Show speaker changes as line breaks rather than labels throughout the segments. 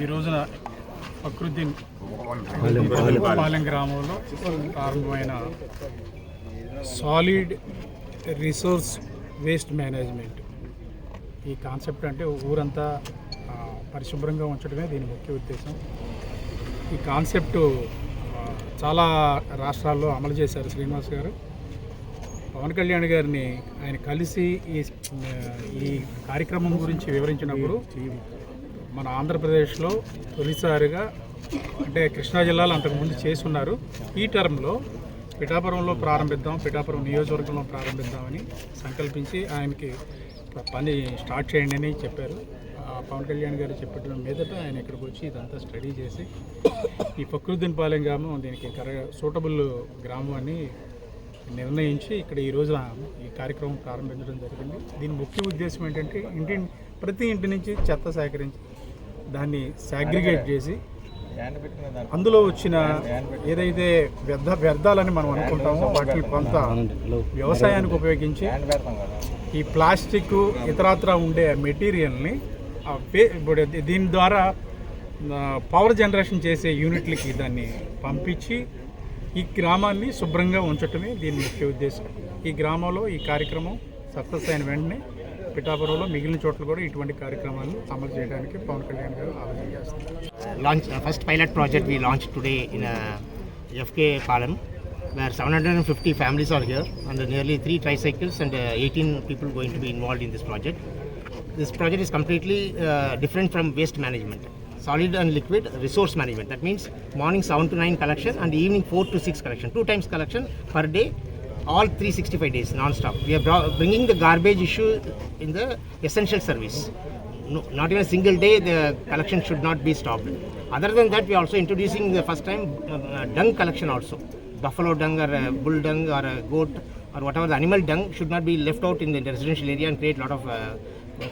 ఈ రోజున ఫక్రుద్దీన్ పాలెం గ్రామంలో ప్రారంభమైన సాలిడ్ రిసోర్స్ వేస్ట్ మేనేజ్మెంట్ ఈ కాన్సెప్ట్ అంటే ఊరంతా పరిశుభ్రంగా ఉంచడమే దీని ముఖ్య ఉద్దేశం. ఈ కాన్సెప్ట్ చాలా రాష్ట్రాల్లో అమలు చేశారు శ్రీనివాస్ గారు. పవన్ కళ్యాణ్ గారిని ఆయన కలిసి ఈ ఈ కార్యక్రమం గురించి వివరించినప్పుడు మన ఆంధ్రప్రదేశ్లో తొలిసారిగా అంటే కృష్ణా జిల్లాలో అంతకుముందు చేసి ఉన్నారు. ఈ టర్మ్లో పిఠాపురంలో ప్రారంభిద్దాం పిఠాపురం నియోజకవర్గంలో ప్రారంభిద్దామని సంకల్పించి ఆయనకి పని స్టార్ట్ చేయండి అని చెప్పారు. ఆ పవన్ కళ్యాణ్ గారు చెప్పడం మీదట ఆయన ఇక్కడికి వచ్చి ఇదంతా స్టడీ చేసి ఈ ఫక్రుద్దీన్ పాలెం గ్రామం దీనికి కర సూటబుల్ గ్రామం అని నిర్ణయించి ఇక్కడ ఈ రోజున ఈ కార్యక్రమం ప్రారంభించడం జరిగింది. దీని ముఖ్య ఉద్దేశం ఏంటంటే ఇంటి ప్రతి ఇంటి నుంచి చెత్త సేకరించి దాన్ని సాగ్రిగేట్ చేసి అందులో వచ్చిన ఏదైతే వ్యర్థ వ్యర్థాలని మనం అనుకుంటామో వాటిని కొంత వ్యవసాయానికి ఉపయోగించి ఈ ప్లాస్టిక్ ఇతరత్ర ఉండే మెటీరియల్ని ఇప్పుడు దీని ద్వారా పవర్ జనరేషన్ చేసే యూనిట్లకి దాన్ని పంపించి ఈ గ్రామాన్ని శుభ్రంగా ఉంచటమే దీని ముఖ్య ఉద్దేశం. ఈ గ్రామంలో ఈ కార్యక్రమం సక్సెస్ అయిన వెంటనే పిఠాపురంలో మిగిలిన చోట్ల కూడా ఇటువంటి కార్యక్రమాలను అమలు చేయడానికి పవన్ కళ్యాణ్ గారు ఆలోచన
launch first pilot project we launch today in FK Palem where seven hundred and fifty families are here and nearly three tricycles and eighteen people going to be involve in this project this project is completely different from waste management Solid and liquid resource management. That means morning 7 to 9 collection and evening 4 to 6 collection. Two times collection per day all 365 days non-stop. We are bringing the garbage issue in the essential service. No, not even a single day the collection should not be stopped. Other than that, we are also introducing the first time uh, uh, dung collection also. Buffalo dung or uh, bull dung or a goat or whatever the animal dung should not be left out in the residential area and create a lot of uh,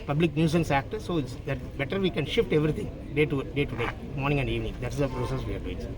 public nuisance act. So it's that better we can shift everything day to day to day, morning and evening. That's the process we are doing.